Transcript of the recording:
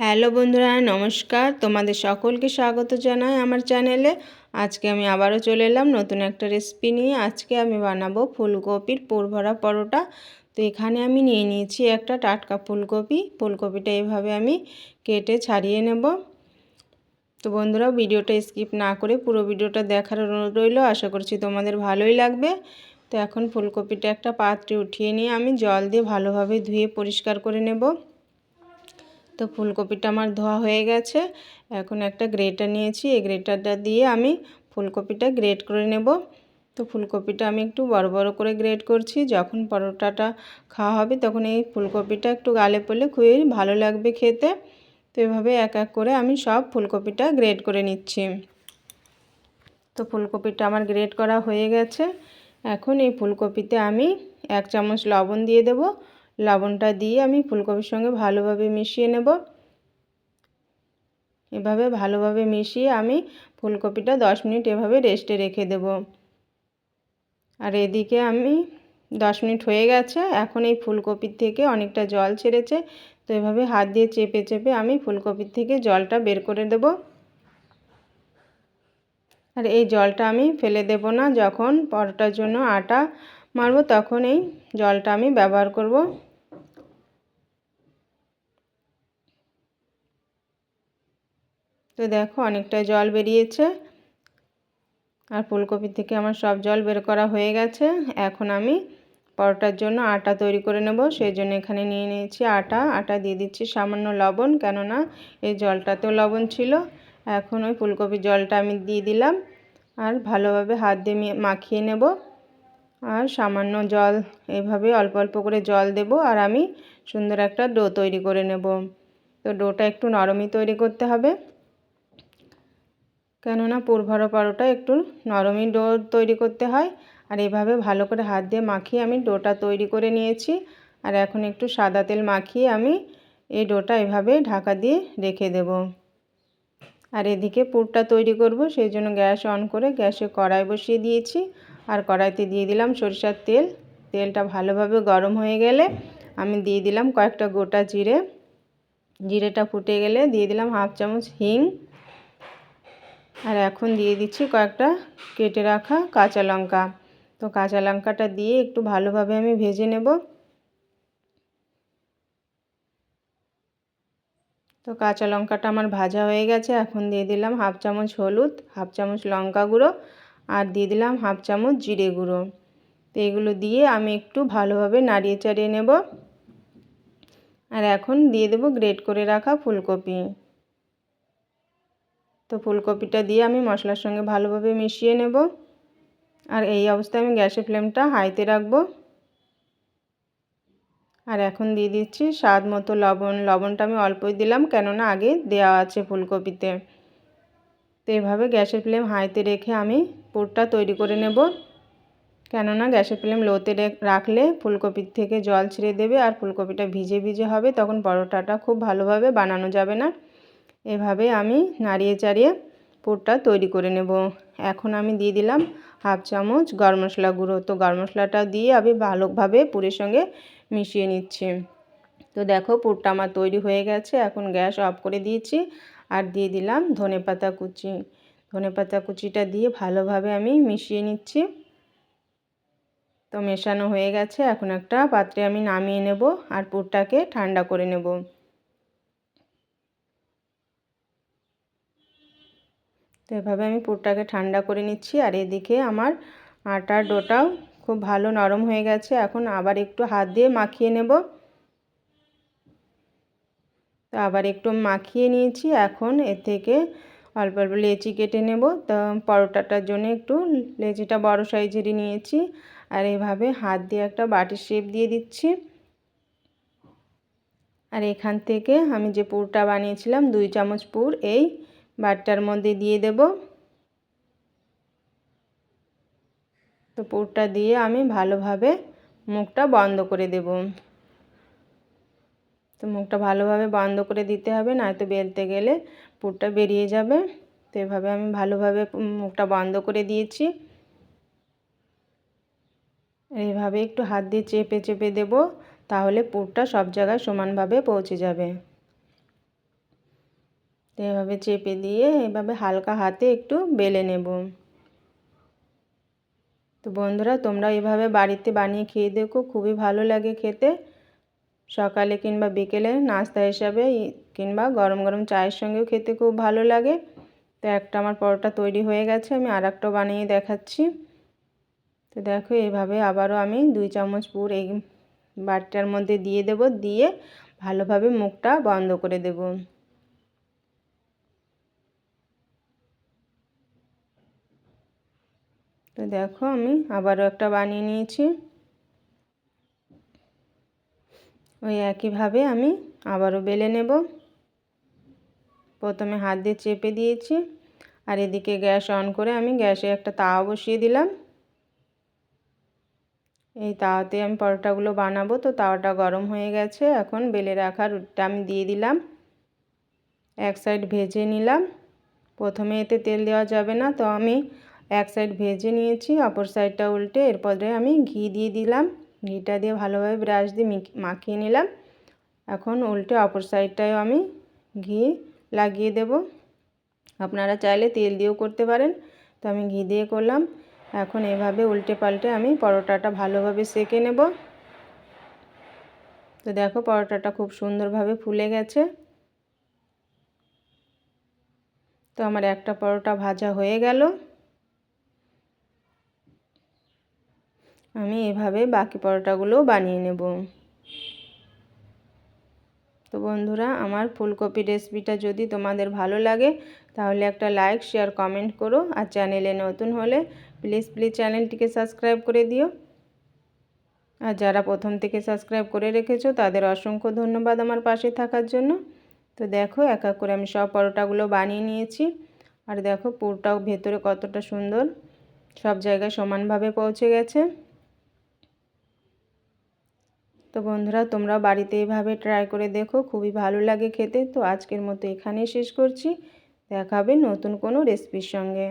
Hello বন্ধুরা, নমস্কার। তোমাদের সকলকে স্বাগত জানাই আমার চ্যানেলে। আজকে আমি আবারও চলে এলাম নতুন একটা রেসিপি নিয়ে। আজকে আমি বানাবো ফুলকপির পোরভরা পরোটা। তো এখানে আমি নিয়ে নিয়েছি একটা টাটকা ফুলকপি। ফুলকপিটা এভাবে আমি কেটে ছাড়িয়ে নেব। তো বন্ধুরা, ভিডিওটা স্কিপ না করে পুরো ভিডিওটা দেখার অনুরোধ রইল। আশা করছি তোমাদের ভালোই লাগবে। তো এখন ফুলকপিটা একটা পাত্রে উঠিয়ে নিয়ে আমি জল দিয়ে ভালোভাবে ধুয়ে পরিষ্কার করে নেব। তো ফুলকপিটা আমার ধোয়া হয়ে গেছে। এখন একটা গ্রেটার নিয়েছি, এই গ্রেটারটা দিয়ে আমি ফুলকপিটা গ্রেট করে নেব। তো ফুলকপিটা আমি একটু বড় বড় করে গ্রেট করছি, যখন পরোটাটা খাওয়া হবে তখন এই ফুলকপিটা একটু গালে পড়লে খুবই ভালো লাগবে খেতে। তো এভাবে এক এক করে আমি সব ফুলকপিটা গ্রেট করে নিচ্ছি। তো ফুলকপিটা আমার গ্রেট করা হয়ে গেছে। এখন এই ফুলকপিতে আমি এক চামচ লবণ দিয়ে দেবো। লবণটা দিয়ে আমি ফুলকপির সঙ্গে ভালোভাবে মিশিয়ে নেব। এভাবে ভালোভাবে মিশিয়ে আমি ফুলকপিটা দশ মিনিট এভাবে রেস্টে রেখে দেব। আর এদিকে আমি দশ মিনিট হয়ে গেছে, এখন এই ফুলকপির থেকে অনেকটা জল ছেড়েছে, তো এভাবে হাত দিয়ে চেপে চেপে আমি ফুলকপির থেকে জলটা বের করে দেব। আর এই জলটা আমি ফেলে দেব না, যখন পরোটার জন্য আটা মারবো তখন এই জলটা আমি ব্যবহার করব। তো দেখো অনেকটা জল বেরিয়েছে। আর ফুলকপি থেকে আমার সব জল বের করা হয়ে গেছে। এখন আমি পরোটার জন্য আটা তৈরি করে নেব। সেই জন্য এখানে নিয়ে নিয়েছি আটা। আটা দিয়ে দিচ্ছি সামান্য লবণ, কেননা এই জলটাতেও লবণ ছিল। এখন ওই ফুলকপির জলটা আমি দিয়ে দিলাম। আর ভালোভাবে হাত দিয়ে মাখিয়ে নেব। আর সামান্য জল, এভাবে অল্প অল্প করে জল দেব আর আমি সুন্দর একটা ডো তৈরি করে নেব। তো ডোটা একটু নরমই তৈরি করতে হবে। কেননা পুরভরা পরোটা একটু নরমই ডো তৈরি করতে হয় আর এভাবে ভালো করে হাত দিয়ে মাখিয়ে আমি ডোটা তৈরি করে নিয়েছি। আর এখন একটু সাদা তেল মাখিয়ে আমি এই ডোটা এভাবে ঢাকা দিয়ে রেখে দেব। আর এদিকে পুরটা তৈরি করব, সেই জন্য গ্যাস অন করে গ্যাসে কড়াই বসিয়ে দিয়েছি। আর কড়াইতে দিয়ে দিলাম সরিষার তেল। তেলটা ভালোভাবে গরম হয়ে গেলে আমি দিয়ে দিলাম কয়েকটা গোটা জিরে। জিরেটা ফুটে গেলে দিয়ে দিলাম হাফ চামচ হিং। আর এখন দিয়ে দিচ্ছি কয়েকটা কেটে রাখা কাঁচা লঙ্কা। তো কাঁচা লঙ্কাটা দিয়ে একটু ভালোভাবে আমি ভেজে নেব। তো কাঁচা লঙ্কাটা আমার ভাজা হয়ে গেছে। এখন দিয়ে দিলাম হাফ চামচ হলুদ, হাফ চামচ লঙ্কা গুঁড়ো আর দিয়ে দিলাম হাফ চামচ জিরে গুঁড়ো। তো এগুলো দিয়ে আমি একটু ভালোভাবে নাড়িয়ে চাড়িয়ে নেব। আর এখন দিয়ে দেব গ্রেট করে রাখা ফুলকপি। তো ফুলকপিটা দিয়ে আমি মশলার সঙ্গে ভালোভাবে মিশিয়ে নেব। আর এই অবস্থায় আমি গ্যাসের ফ্লেমটা হাইতে রাখব। আর এখন দিয়ে দিচ্ছি স্বাদ মতো লবণ। লবণটা আমি অল্পই দিলাম কেননা আগে দেওয়া আছে ফুলকপিতে। তো এভাবে গ্যাসের ফ্লেম হাইতে রেখে আমি পুরটা তৈরি করে নেব। কেননা গ্যাসের ফ্লেম লোতে রাখলে ফুলকপির থেকে জল ছেড়ে দেবে আর ফুলকপিটা ভিজে ভিজে হবে, তখন পরোটাটা খুব ভালোভাবে বানানো যাবে না। এভাবে আমি নাড়িয়ে চাড়িয়ে পুরটা তৈরি করে নেব। এখন আমি দিয়ে দিলাম হাফ চামচ গরম মশলা গুঁড়ো। তো গরম মশলাটা দিয়ে আমি ভালোভাবে পুরের সঙ্গে মিশিয়ে নিচ্ছি। তো দেখো পুরটা আমার তৈরি হয়ে গেছে। এখন গ্যাস অফ করে দিয়েছি। আর দিয়ে দিলাম ধনে পাতা কুচি। ধনে পাতা কুচিটা দিয়ে ভালোভাবে আমি মিশিয়ে নিচ্ছি। তো মেশানো হয়ে গেছে। এখন একটা পাত্রে আমি নামিয়ে নেব আর পুরটাকে ঠান্ডা করে নেব। তো এভাবে আমি পুরটাকে ঠান্ডা করে নিচ্ছি আর এদিকে আমার আটার ডোটাও খুব ভালো নরম হয়ে গেছে। এখন আবার একটু হাত দিয়ে মাখিয়ে নেব। তো আবার একটু মাখিয়ে নিয়েছি। এখন এর থেকে অল্প অল্প লেচি কেটে নেব। তো পরোটাটার জন্য একটু লেচিটা বড় সাইজেরই নিয়েছি। আর এভাবে হাত দিয়ে একটা বাটির শেপ দিয়ে দিচ্ছি। আর এখান থেকে আমি যে পুরটা বানিয়েছিলাম, দুই চামচ পুর এই বাটটার মধ্যে দিয়ে দেব। তো পুরটা দিয়ে আমি ভালোভাবে মুখটা বন্ধ করে দেব। তো মুখটা ভালোভাবে বন্ধ করে দিতে হবে, নয়তো বেলতে গেলে পুরটা বেরিয়ে যাবে। তো এভাবে আমি ভালোভাবে মুখটা বন্ধ করে দিয়েছি। এইভাবে একটু হাত দিয়ে চেপে চেপে দেব, তাহলে পুরটা সব জায়গায় সমানভাবে পৌঁছে যাবে। এভাবে চেপে দিয়ে এভাবে হালকা হাতে একটু বেলে নেব। তো বন্ধুরা, তোমরা এভাবে বাড়িতে বানিয়ে খেয়ে দেখো, খুবই ভালো লাগে খেতে। সকালে কিংবা বিকেলে নাস্তা হিসাবে কিংবা গরম গরম চায়ের সঙ্গেও খেতে খুব ভালো লাগে। তো একটা আমার পরোটা তৈরি হয়ে গেছে, আমি আর একটা বানিয়ে দেখাচ্ছি। তো দেখো, এভাবে আবারও আমি দুই চামচ পুর এই বাটিটার মধ্যে দিয়ে দেব, দিয়ে ভালোভাবে মুখটা বন্ধ করে দেব। তো দেখো, আমি আবারও একটা বানিয়ে নিয়েছি। ওই একইভাবে আমি আবারও বেলে নেব। প্রথমে হাত দিয়ে চেপে দিয়েছি আর এদিকে গ্যাস অন করে আমি গ্যাসে একটা তাওয়া বসিয়ে দিলাম। এই তাওয়াতে আমি পরোটাগুলো বানাবো, তো তাওয়াটা গরম হয়ে গেছে। এখন বেলে রাখা রুটিটা আমি দিয়ে দিলাম। এক সাইড ভেজে নিলাম। প্রথমে এতে তেল দেওয়া যাবে না, তো আমি এক সাইড ভেজে নিয়েছি, অপর সাইডটা উল্টে এরপরে আমি ঘি দিয়ে দিলাম। ঘিটা দিয়ে ভালোভাবে ব্রাশ দিয়ে মাখিয়ে নিলাম। এখন উল্টে অপর সাইডটায়ও আমি ঘি লাগিয়ে দেব। আপনারা চাইলে তেল দিয়েও করতে পারেন। তো আমি ঘি দিয়ে করলাম। এখন এভাবে উল্টে পাল্টে আমি পরোটাটা ভালোভাবে সেকে নেব। তো দেখো পরোটাটা খুব সুন্দরভাবে ফুলে গেছে। তো আমার একটা পরোটা ভাজা হয়ে গেল। আমি এভাবে বাকি পরোটাগুলোও বানিয়ে নেব। তো বন্ধুরা, আমার ফুলকপি রেসিপিটা যদি তোমাদের ভালো লাগে, তাহলে একটা লাইক, শেয়ার, কমেন্ট করো। আর চ্যানেলে নতুন হলে, প্লিজ প্লিজ চ্যানেলটিকে সাবস্ক্রাইব করে দিও। আর যারা প্রথম থেকে সাবস্ক্রাইব করে রেখেছো, তাদের অসংখ্য ধন্যবাদ আমার পাশে থাকার জন্য। তো দেখো, এক এক করে আমি সব পরোটাগুলো বানিয়ে নিয়েছি। আর দেখো, পুরটাও ভেতরে কতটা সুন্দর, সব জায়গায় সমানভাবে পৌঁছে গেছে। তো বন্ধুরা, তোমরা বাড়িতে এভাবে ট্রাই করে দেখো, খুবই ভালো লাগে খেতে। তো আজকের মতো এখানেই শেষ করছি। দেখাবে নতুন কোনো রেসিপির সঙ্গে।